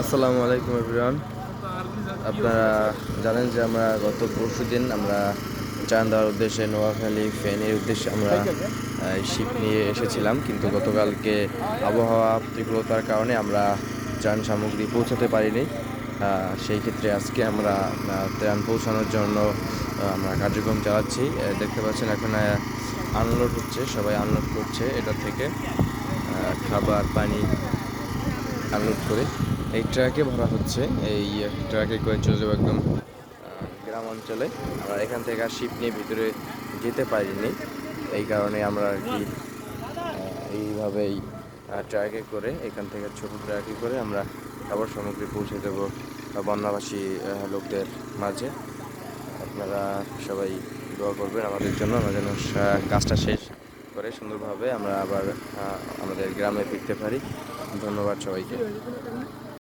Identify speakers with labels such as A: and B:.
A: আসসালামু আলাইকুম এভরিওয়ান আপনারা জানেন যে আমরা গত পরশু দিন আমরা দেওয়ার উদ্দেশ্যে, নোয়াখালী ফেনীর উদ্দেশ্যে আমরা শিপ নিয়ে এসেছিলাম। কিন্তু গতকালকে আবহাওয়া তীব্রতার কারণে আমরা ত্রাণ সামগ্রী পৌঁছাতে পারিনি। সেই ক্ষেত্রে আজকে আমরা ত্রাণ পৌঁছানোর জন্য আমরা কার্যক্রম চালাচ্ছি। দেখতে পাচ্ছেন এখন আনলোড হচ্ছে, সবাই আনলোড করছে। এটা থেকে খাবার, পানি আনলোড করে। এই ট্রাকে ভরা হচ্ছে, এই ট্রাকে করে চলে যাব একদম গ্রাম অঞ্চলে। আমরা এখান থেকে আর শিপ নিয়ে ভিতরে যেতে পারিনি, এই কারণে আমরা আর কি এইভাবেই ট্রাকে করে, এখান থেকে ছোট ট্রাকে করে আমরা খাবার সামগ্রী পৌঁছে দেবো বন্যাবাসী লোকদের মাঝে। আপনারা সবাই দোয়া করবেন আমাদের জন্য, আমরা যেন কাজটা শেষ করে সুন্দরভাবে আমরা আবার আমাদের গ্রামে ফিরতে পারি। ধন্যবাদ সবাইকে।